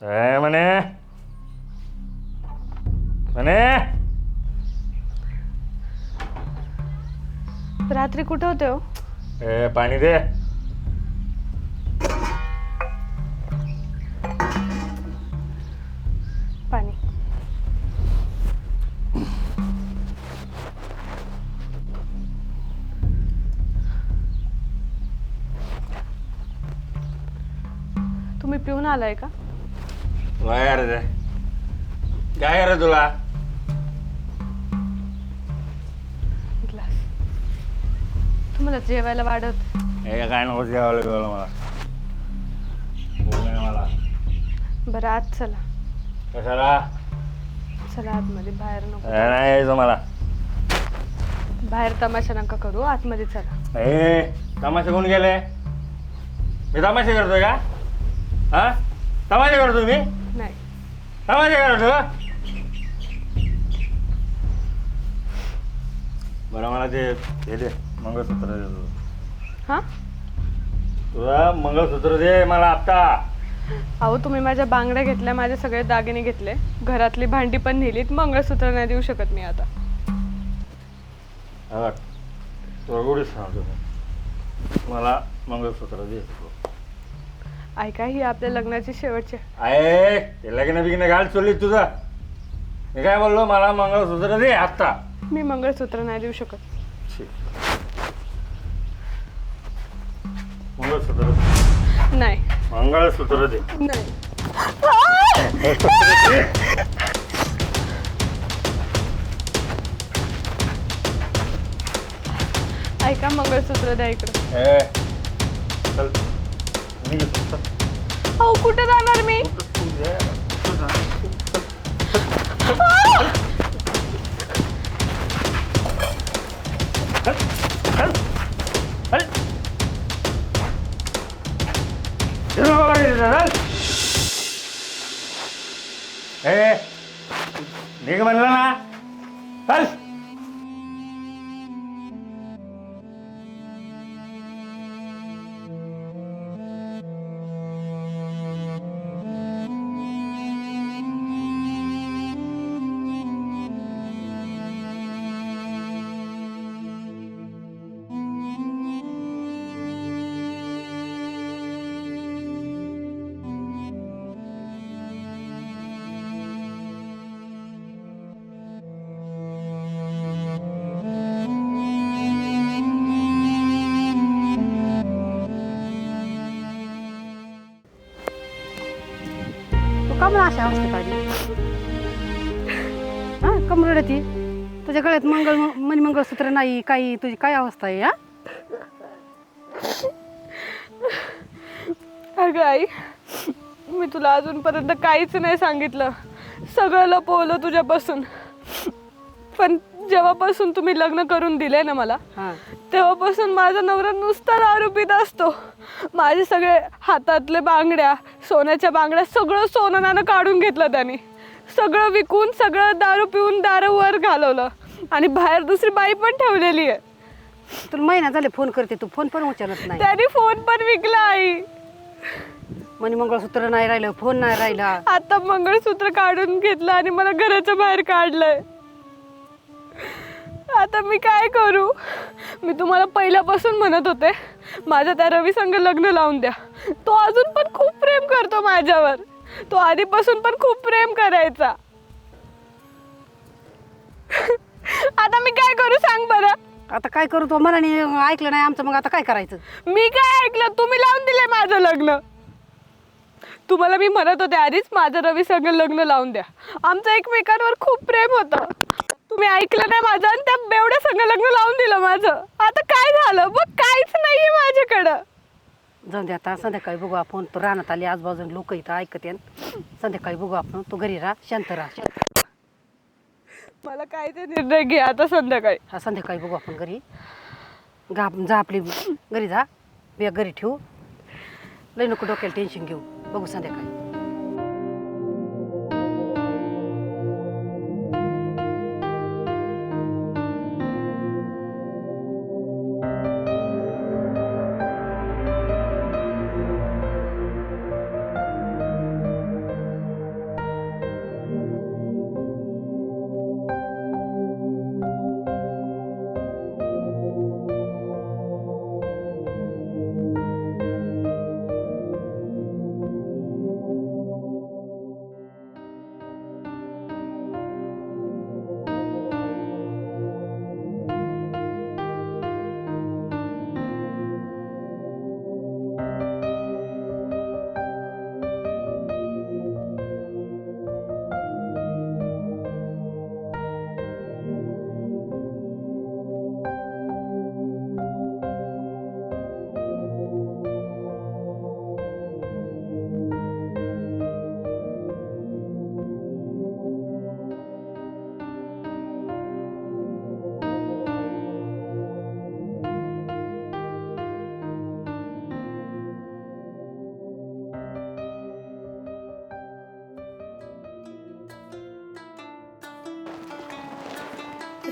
म्हणे रात्री कुठे होते हो ए पाणी दे पाणी तुम्ही पिऊन आलाय का? काय रे काय रे तुला ग्लास तुम्हाला जेवायला वाढत हे काय नको जेवायला मला बरं आत चला कशाला चला आतमध्ये बाहेर नको नाही यायचं मला बाहेर तमाशा नका करू आतमध्ये चला ए तमाशे कोण गेले मी तमाशे करतोय का हा तमाशे करतो मी नाही. तमाशे करतो का? बरं मला ते हे दे मंगळसूत्र दे तुझं. हां? तुझं मंगळसूत्र दे मला आत्ता. अहो तुम्ही माझ्या बांगड्या घेतल्या माझे सगळे दागिने घेतले. घरातली भांडी पण नेलीत मंगळसूत्र नाही देऊ शकत मी आता. हा तुला गोडीच सांगतो मी. मला मंगळसूत्र दे. ऐका ही आपल्या लग्नाची शेवटची. आहे ते लग्न बिग्न घाल चोली तुझं. मी काय बोललो मला मंगळसूत्र दे आत्ता. मी मंगळसूत्र नाही देऊ शकत. मंगळसूत्र नाही. मंगळसूत्र दे. नाही. ऐका मंगळसूत्र द्या इकडं. ए चल. अहो कुठे जाणार मी निघ म्हणलं ना चल मला अशा अवस्थेत पाहिजे. हा कमरड ती तुझ्या गळ्यात मंगळ मणी मंगळसूत्र नाही काही तुझी काय अवस्था आहे हा? अगं आई मी तुला अजूनपर्यंत काहीच नाही सांगितलं. सगळं लपवलं तुझ्यापासून. पण जेव्हापासून तुम्ही लग्न करून दिले ना मला हा. तेव्हापासून माझा नवरा नुसता दारू पित असतो. माझे सगळे हातातले बांगड्या सोन्याच्या बांगड्या सगळं सोनं नाणं काढून घेतलं त्याने. सगळं विकून सगळं दारू पिऊन दारू वर घालवलं. आणि बाहेर दुसरी बाई पण ठेवलेली आहे. तुला महिना झाले फोन करते तू फोन पण उचलत नाही. त्याने फोन पण विकला आई. मणी मंगळसूत्र नाही राहिलं फोन नाही राहिला. आता मंगळसूत्र काढून घेतलं आणि मला घराच्या बाहेर काढलंय. आता मी काय करू? मी तुम्हाला पहिल्यापासून म्हणत होते माझ्या त्या रवी संग लग्न लावून द्या. तो अजून पण खूप प्रेम करतो माझ्यावर. तो आधीपासून पण खूप प्रेम करायचा. आता मी काय करू सांग बरं? आता काय करू तो मनाने ऐकलं नाही आमचं मग आता काय करायचं? मी काय ऐकलं? तुम्ही लावून दिले माझं लग्न. तुम्हाला मी म्हणत होते आधीच माझं रवी संग लग्न लावून द्या. आमचं एकमेकांवर खूप प्रेम होतं. तुम्ही ऐकलं नाही माझं आणि त्या बेवड्या संग लग्न लावून दिलं माझं. आता काय झालं? मग काहीच नाहीये माझ्याकडं. जाऊन दे आता संध्याकाळी बघू आपण. तो रानात आली आजूबाजूला लोक इथं ऐकत येन. संध्याकाळी बघू आपण. तू घरी राहा शांत राहा शांत मला काय ते निर्णय घे आता संध्याकाळी. हा संध्याकाळी बघू आपण घरी. गा जा आपली घरी जा. बिया घरी ठेवू. लई नको डोक्याला टेन्शन घेऊ. बघू संध्याकाळी.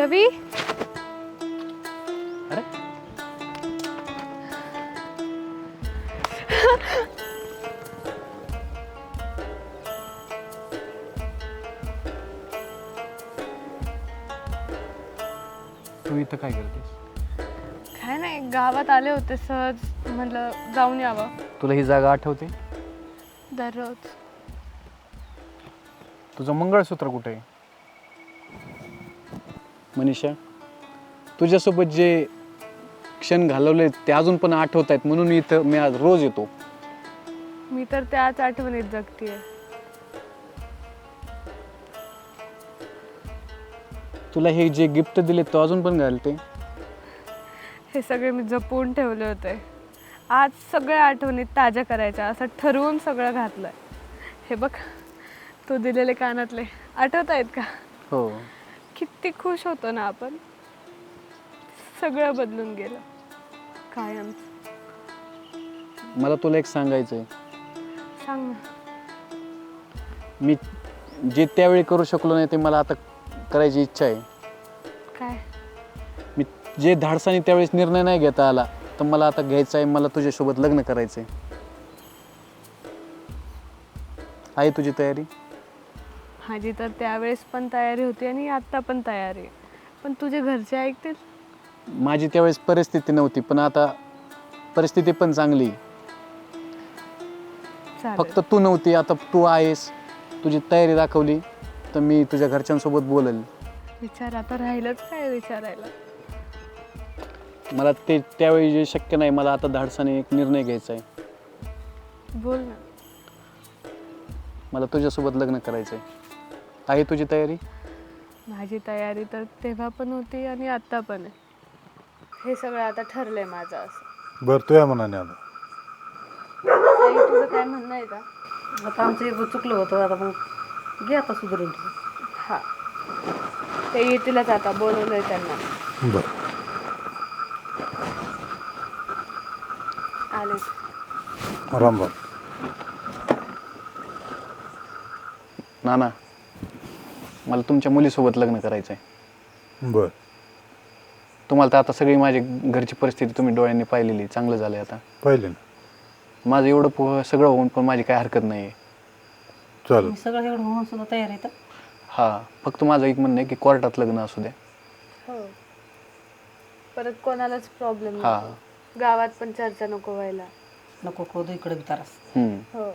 रवी? अरे? तू इथं काय करतेस? काय नाही गावात आले होते सहज. म्हटलं जाऊन यावं. तुला ही जागा आठवते? दररोज. तुझं मंगळसूत्र कुठे आहे? मनीषा तुझ्यासोबत जे क्षण घालवले ते अजून पण आठवत आहेत म्हणून इथं मी आज रोज येतो. मी तर त्याच आठवणीत जगतीये. तुला हे जे गिफ्ट दिले तो अजून पण घालते? हे सगळे मी जपून ठेवले होते. आज सगळ्या आठवणीत ताज्या करायच्या असं ठरवून सगळं घातलंय. हे बघ तू दिलेले कानातले आठवत आहेत का? हो. किती खुश होतो ना आपण. सगळं बदलून गेलं. कायम. मला तुला एक सांगायचं आहे सांग ना. मी जे त्यावेळी करू शकलो नाही ते मला आता करायची इच्छा आहे. काय? मी जे धाडसाने त्यावेळेस निर्णय नाही घेता आला तर मला आता घ्यायचा आहे मला तुझ्यासोबत लग्न करायचं आहे आहे तुझी तयारी? माझी तर त्यावेळेस पण तयारी होती आणि आत्ता पण तयारी आहे. पण तुझे घरचे ऐकतील? माझी त्यावेळेस परिस्थिती नव्हती पण आता परिस्थिती पण चांगली चालेल. फक्त तू नव्हती आता तू आहेस तुझी तयारी दाखवली तर मी तुझ्या घरच्यांसोबत बोलेल. विचार आता राहिलंच काय विचारायला? मला ते त्यावेळी जे शक्य नाही मला आता धाडसाने एक निर्णय घ्यायचा आहे. बोल ना. मला तुझ्यासोबत लग्न करायचं आहे आहे तुझी तयारी? माझी तयारी तर तेव्हा पण होती आणि आत्ता पण आहे. हे सगळं आता ठरलंय माझं असं. बरं तुझ्या मनाने आता ताई, तुझं काय म्हणणं आहे का? आता आमचं एक चुकलं होतं आता मग घे आता सुधरून हा. ते येतीलच आता बोलवलंय त्यांना. बरं. आले. राम राम नाना मला तुमच्या मुलीसोबत लग्न करायचं आहे बरं. तुम्हाला तर आता सगळी माझी घरची परिस्थिती तुम्ही डोळ्यांनी पाहिलेली चांगलं झालं आता. पाहिले ना. माझं एवढं पो सगळं होऊन पण माझी काय हरकत नाही आहे चालेल. मी सगळं एवढं होऊन सुद्धा तयार आहे तर? हां फक्त माझं एक म्हणणं आहे की कोर्टात लग्न असू द्या. हो. परत कोणालाच प्रॉब्लेम हा. गावात पण चर्चा नको व्हायला. नको खोदू इकडे बितारास हम्म. हो.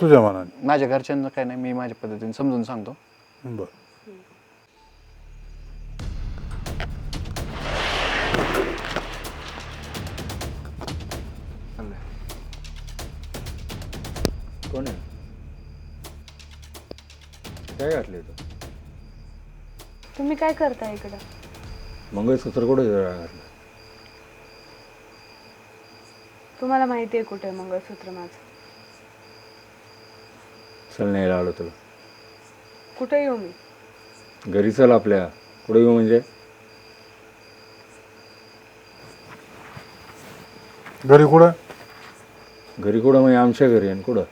तुझ्या मनाने. माझ्या घरच्यांना काय नाही मी माझ्या पद्धतीने समजून सांगतो. बरं. कोण आहे? काय घातले तू? तुम्ही काय करता इकडं? मंगळसूत्र कुठे घातलं? तुम्हाला माहिती आहे कुठे मंगळसूत्र माझं? चल नाही आलो तुला. कुठे येऊ मी? घरी चल आपल्या. कुठे येऊ म्हणजे? घरी कुठं? घरी कुठं म्हणजे? आमच्या घरी आणि कुठं?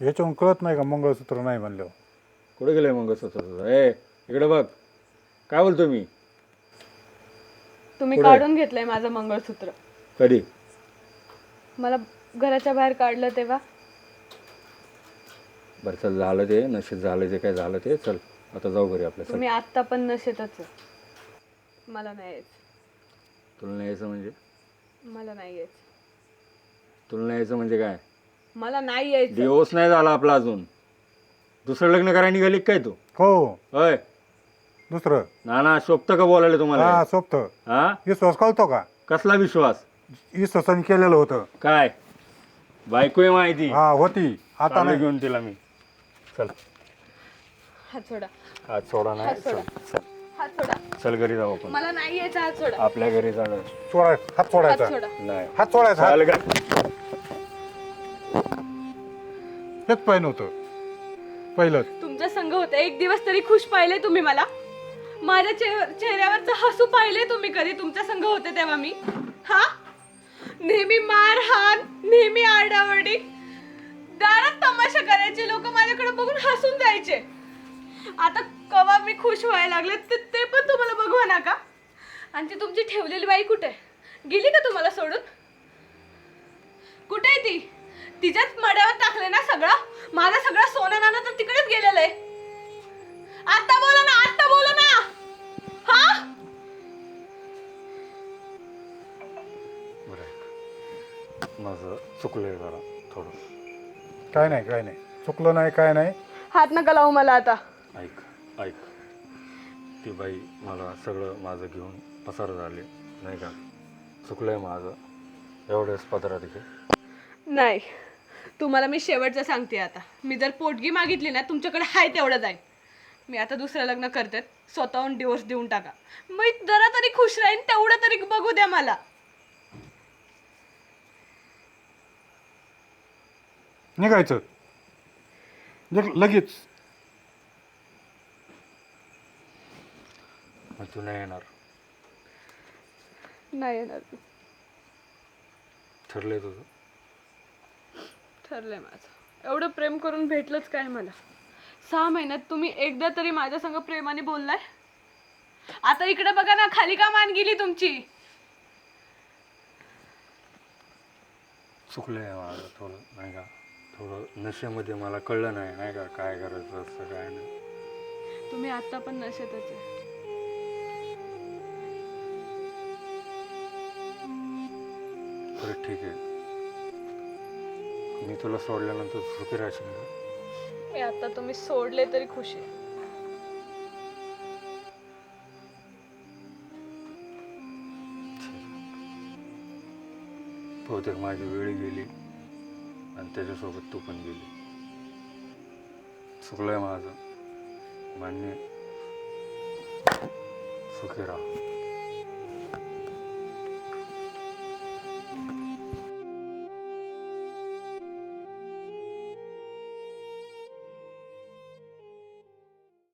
याच्याहून कळत नाही का मंगळसूत्र नाही म्हणल्यावर? कुठे गेलंय मंगळसूत्र? तुझं ए इकडे बघ. काय बोलतो मी? तुम्ही? काढून घेतलंय माझं मंगळसूत्र. कधी? मला घराच्या बाहेर काढलं तेव्हा. बरं चल झालं ते नशीब झालं ते काय झालं ते चल आता जाऊ घरी आपल्या चल तुम्ही आत्ता पण नशेतच आहे. मला नाही यायचं. तुला नाही यायचं म्हणजे? मला नाही यायचं. तुला नाही यायचं म्हणजे काय? मला नाही यायचं. दिवस नाही झाला आपला अजून. दुसरं लग्न करायला निघाली काय तू? हो. होय. दुसरं. ना ना शोभतं का बोलायला तुम्हाला? हा सोपत हा? विश्वास कळतो का? कसला विश्वास? विश्वासाने केलेलं होतं. काय? बायको आहे माहिती. हा होती. आता चालू नाही. घेऊन तिला मी. चल. हात सोडा. आज सोडा नाही. हात सोडा. चल हात सोडा. चल घरी जाऊ आपण. मला नाही यायचं हात सोडा. आपल्या घरी जाणं सोडाय हात हात सोडायचा सोडा. नाही. हात सोडायचा. हात. चाल ग. हेच पाहिजे होतं पहिलंच. तुमच्या संघ होते. एक दिवस तरी खुश पाहिले तुम्ही मला. माझ्या चेह- चेहऱ्यावरचं हसू पाहिले तुम्ही कधी? तुमच्या संघ होते तेव्हा मी. हा? नेहमी मारहाण नेहमी आरडाओरडी. दारात तमाशा करायचे लोक माझ्याकडे बघून हसून जायचे. आता कवा मी खुश व्हायला लागले ते ते पण तुम्हाला बघवा ना का? आणि ती तुमची ठेवलेली बाई कुठे? गेली का तुम्हाला सोडून? कुठे आहे ती? तिच्याच मड्यावर टाकले ना सगळं? माझा सगळं सोनं नाणं तर तिकडेच गेलेलं आहे. आता बोला ना आता बोला ना! हा? बरं माझं चुकलंय जरा थोडं. काय नाही काय नाही. चुकलं नाही काय नाही. हात नका लावू मला आता. ऐक ऐक. ती बाई मला सगळं माझं घेऊन पसार झाले नाही का? चुकलंय माझं. एवढ्याच पदरात घे. नाही. तुम्हाला मी शेवटचं सांगते आता. मी जर पोटगी मागितली ना तुमच्याकडे हाय तेवढं जाईल. मी आता दुसरं लग्न करते स्वतःहून डिवोर्स देऊन टाका. मी जरा तरी खुश राहीन तेवढं तरी बघू द्या मला. निघायचं. लग- लगेच. मग तू नाही येणार. नाही येणार ठरलंय तुझं. ठरलंय माझं. एवढं प्रेम करून भेटलंच काय मला? सहा महिन्यात तुम्ही एकदा तरी माझ्या संग प्रेमाने बोललाय? आता इकडे बघा ना खाली का मान गेली तुमची? चुकलंय माझं थोडं नाही का? थोडं नशेमध्ये मला कळलं नाही नाही का काय करायचं असं काय नाही. तुम्ही आता पण नशेतच आहे. बरं ठीक आहे. मी तुला सोडल्यानंतर सुखी राहशील का हे आता तुम्ही सोडले तरी खुशी. आहे. बहुतेक माझी वेळ गेली. आणि त्याच्यासोबत तू पण गेली. चुकलं आहे माझं. मान्य. सुखी राहा.